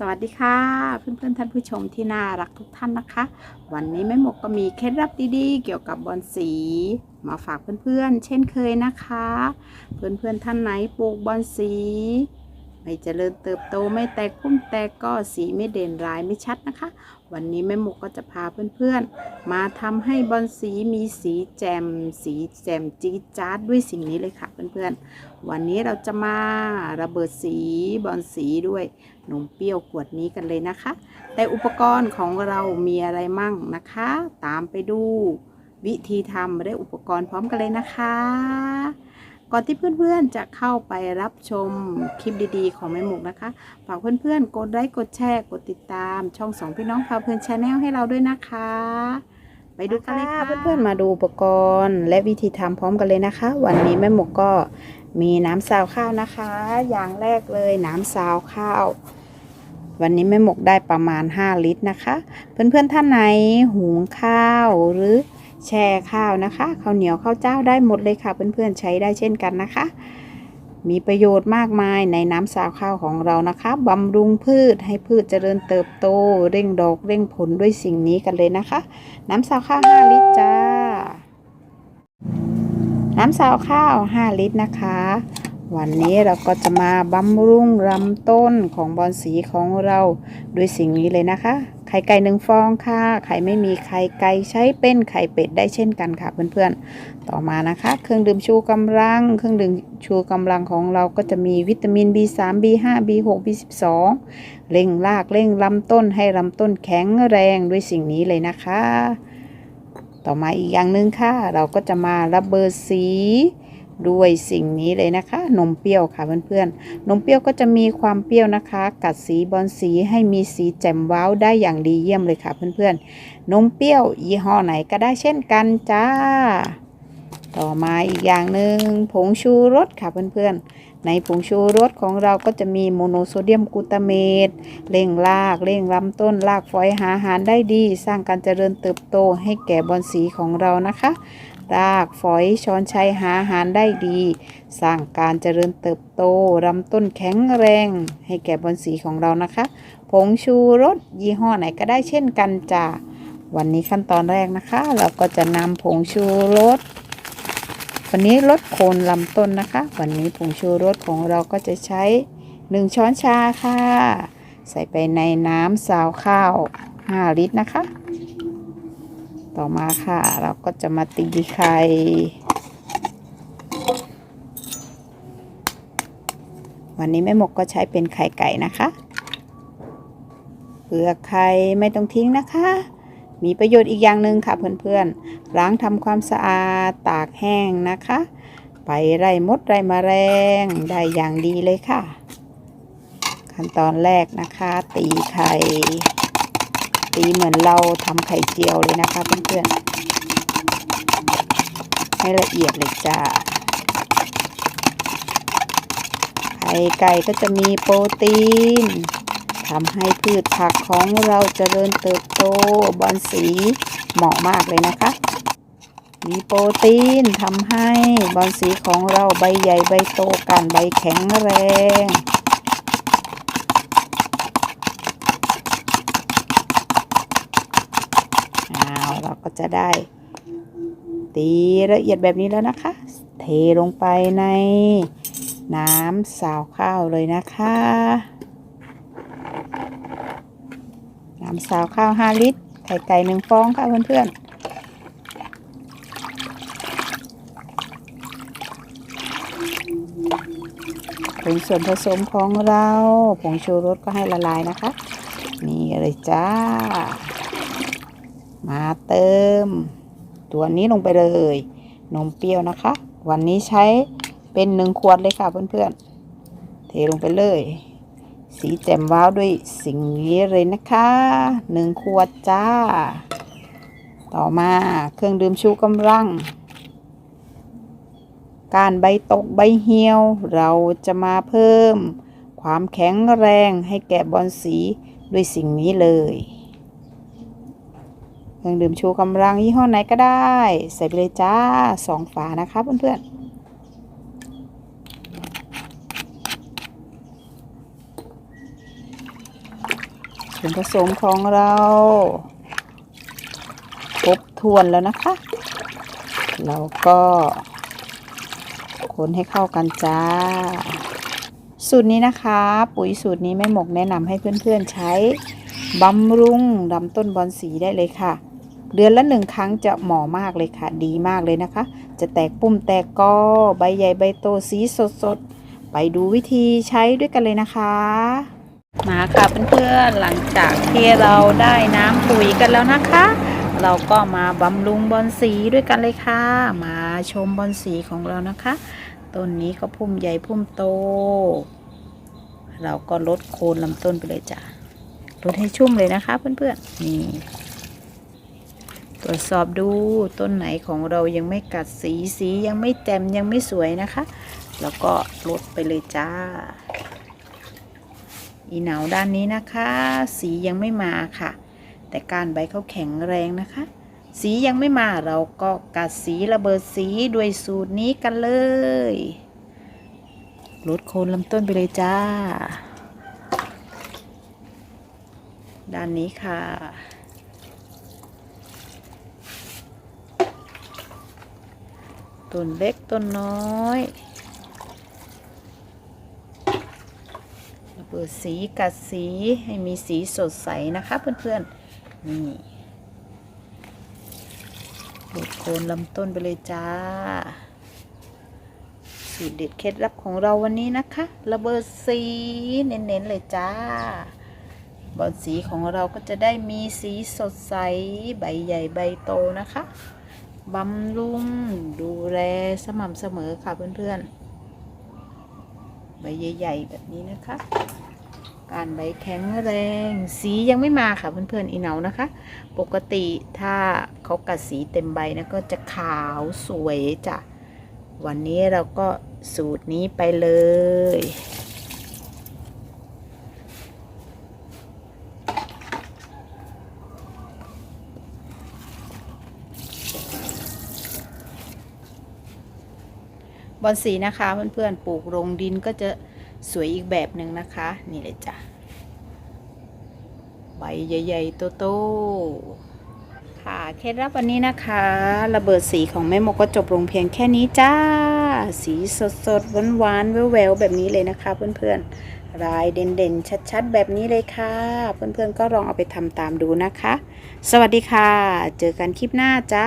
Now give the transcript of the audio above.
สวัสดีค่ะ เพื่อนๆท่านผู้ชมที่น่ารักทุกท่านนะคะ วันนี้แม่หมกก็มีเคล็ดลับดีๆ เกี่ยวกับบอลสีมาฝากเพื่อนๆ เช่นเคยนะคะ เพื่อนๆท่านไหนปลูกบอลสี ไม่เจริญเติบโตไม่แตกพุ่มแตกก็สีไม่เด่นร้ายไม่ชัดนะคะ วันนี้แม่หมกก็จะพาเพื่อนๆ มาทำให้บอลสีมีสีแจ่มสีแจ่มจี๊ดจ๊าดด้วยสิ่งนี้เลยค่ะเพื่อนๆ วันนี้เราจะมาระเบิดสีบอลสีด้วยนมเปรี้ยวขวดนี้กันเลยนะคะ แต่อุปกรณ์ของเรามีอะไรมั่งนะคะ ตามไปดูวิธีทำและอุปกรณ์พร้อมกันเลยนะคะ ก่อนที่เพื่อนๆจะเข้าไปรับชมคลิปดีๆ ของแม่หมุกนะคะฝากเพื่อนๆกดไลค์กดแชร์กดติดตามช่องสองพี่น้องพาเพลินชาแนลให้เราด้วยนะคะ ไปดูกันเลยค่ะเพื่อนๆมาดูอุปกรณ์ และวิธีทำพร้อมกันเลยนะคะ วันนี้แม่หมกก็มีน้ำซาวข้าวนะคะ อย่างแรกเลยน้ำซาวข้าว วันนี้แม่หมกได้ประมาณ 5 ลิตรนะคะ เพื่อนๆท่านไหนหุงข้าวหรือ แช่ข้าวนะคะข้าวเหนียวข้าวเจ้าได้หมดเลยค่ะ เพื่อนๆใช้ได้เช่นกันนะคะ มีประโยชน์มากมายในน้ำซาวข้าวของเรานะคะบำรุงพืชให้พืชเจริญเติบโต เร่งดอกเร่งผลด้วยสิ่งนี้กันเลยนะคะ น้ำซาวข้าว5ลิตรจ้า น้ำซาวข้าว 5 ลิตรนะคะวันนี้เราก็จะมาบำรุงลำต้นของบอนสีของเราด้วยสิ่งนี้เลยนะคะ ไข่ไก่หนึ่งฟองค่ะไข่ไม่มีไข่ไก่ใช้เป็นไข่เป็ดได้เช่นกันค่ะเพื่อนๆ ต่อมานะคะ เครื่องดื่มชูกำลัง เครื่องดื่มชูกำลังของเราก็จะมีวิตามิน B3 B5 B6 B12 เร่งรากเร่งลำต้นให้ลำต้นแข็งแรงด้วยสิ่งนี้เลยนะคะ ต่อมาอีกอย่างหนึ่งค่ะ เราก็จะมาระเบิดสี ด้วยสิ่งนี้เลยนะคะ นมเปรี้ยวค่ะเพื่อนๆ นมเปรี้ยวก็จะมีความเปรี้ยวนะคะ กัดสีบอลสีให้มีสีแจ่มว้าวได้อย่างดีเยี่ยมเลยค่ะเพื่อนๆ นมเปรี้ยวยี่ห้อไหนก็ได้เช่นกันจ้า ต่อมาอีกอย่างหนึ่งผงชูรสค่ะเพื่อนๆ ในผงชูรสของเราก็จะมีโมโนโซเดียมกลูตาเมตเร่งรากเร่งลำต้นรากฝอยหาอาหารได้ดี สร้างการเจริญเติบโตให้แก่บอลสีของเรานะคะ รากฝอยช้อนชัยหาอาหารได้ดี สร้างการเจริญเติบโตลำต้นแข็งแรง ให้แก่บอนสีของเรานะคะ ผงชูรสยี่ห้อไหนก็ได้เช่นกันจ้าวันนี้ขั้นตอนแรกนะคะ เราก็จะนำผงชูรสวันนี้ลดโคนลำต้นนะคะ วันนี้ผงชูรสของเราก็จะใช้ 1 ช้อนชาค่ะ ใส่ไปในน้ำซาวข้าว 5 ลิตรนะคะ ต่อมาค่ะ เราก็จะมาตีไข่วันนี้แม่หมกก็ใช้เป็นไข่ไก่นะคะเปลือกไข่ไม่ต้องทิ้งนะคะ มีประโยชน์อีกอย่างหนึ่งค่ะเพื่อนๆล้างทำความสะอาดตากแห้งนะคะ ไปไร่มดไร่แมลงได้อย่างดีเลยค่ะ ขั้นตอนแรกนะคะ ตีไข่ีเหมือนเราทำไข่เจียวเลยนะคะเพื่อนๆให้ละเอียดเลยจ้าไข่ไก่ก็จะมีโปรตีนทำให้พืชผักของเราเจริญเติบโตบอนสีเหมาะมากเลยนะคะ มีโปรตีนทำให้บอนสีของเราใบใหญ่ใบโตกันใบแข็งแรง อ้าว เราก็จะได้ ตีละเอียดแบบนี้แล้วนะคะ เทลงไปในน้ำสาวข้าวเลยนะคะ น้ำสาวข้าว 5 ลิตร ไข่ไก่หนึ่งฟองค่ะเพื่อนๆเป็นส่วนผสมของเรา ผงชูรสก็ให้ละลายนะคะ นี่เลยจ้า มาเติม ตัวนี้ลงไปเลย นมเปรี้ยวนะคะ วันนี้ใช้เป็นหนึ่งขวดเลยค่ะเพื่อนๆ เทลงไปเลย สีแจ่มว้าวด้วยสิ่งนี้เลยนะคะหนึ่งขวดจ้า ต่อมาเครื่องดื่มชูกำลัง การใบตกใบเหี่ยว เราจะมาเพิ่ม ความแข็งแรงให้แก่บอลสีด้วยสิ่งนี้เลย รื่องดื่มชูกำลังยี่ห้อไหนก็ได้ ใส่ไปเลยจ้าสองฝานะคะเพื่อนๆส่วนผสมของเราครบถ้วนแล้วนะคะ เราก็คนให้เข้ากันจ้า สูตรนี้นะคะ ปุ๋ยสูตรนี้แม่หมกแนะนำให้เพื่อนๆใช้บำรุงลำต้นบอนสีได้เลยค่ะ เดือนละหนึ่งครั้งจะเหมาะมากเลยค่ะ ดีมากเลยนะคะ จะแตกปุ่มแตกกอใบใหญ่ใบโตสีสดๆไปดูวิธีใช้ด้วยกันเลยนะคะ มาค่ะเพื่อนๆหลังจากที่เราได้น้ำปุ๋ยกันแล้วนะคะ เราก็มาบำรุงบอนสีด้วยกันเลยค่ะ มาชมบอนสีของเรานะคะต้นนี้ก็พุ่มใหญ่พุ่มโต เราก็ลดโคนลำต้นไปเลยจ้ะลดให้ชุ่มเลยนะคะเพื่อนๆนี่ ตรวจสอบดูต้นไหนของเรายังไม่กัดสีสียังไม่แจ่มยังไม่สวยนะคะ แล้วก็ลดไปเลยจ้า อีเหนาด้านนี้นะคะ สียังไม่มาค่ะ แต่การใบเขาแข็งแรงนะคะ สียังไม่มาเราก็กัดสีระเบิดสีด้วยสูตรนี้กันเลยลดโคนลำต้นไปเลยจ้า ด้านนี้ค่ะ ต้นเล็กต้นน้อยระเบิดสีกัดสีให้มีสีสดใสนะคะเพื่อนๆ นี่ลดโคนลำต้นไปเลยจ้า สูตรเด็ดเคล็ดลับของเราวันนี้นะคะ ระเบิดสีเน้นๆเลยจ้าบอนสีของเราก็จะได้มีสีสดใส ใบใหญ่ใบโตนะคะ บำรุงดูแลสม่ำเสมอค่ะเพื่อนๆ ใบใหญ่ๆแบบนี้นะคะ การใบแข็งแรง สียังไม่มาค่ะเพื่อนๆอีเนานะคะ ปกติถ้าเขากัดสีเต็มใบนะก็จะขาวสวยจ้ะวันนี้เราก็สูตรนี้ไปเลย บอนสีนะคะเพื่อนๆปลูกลงดินก็จะสวยอีกแบบหนึ่งนะคะ นี่เลยจ้ะใบใหญ่ๆโตๆค่ะเคล็ดลับวันนี้นะคะ ระเบิดสีของแม่โมก็จบลงเพียงแค่นี้จ้า สีสดๆหวานๆแววๆแบบนี้เลยนะคะ เพื่อนๆลายเด่นๆ ชัดๆ แบบนี้เลยค่ะ เพื่อนๆก็ลองเอาไปทำตามดูนะคะ สวัสดีค่ะ เจอกันคลิปหน้าจ้า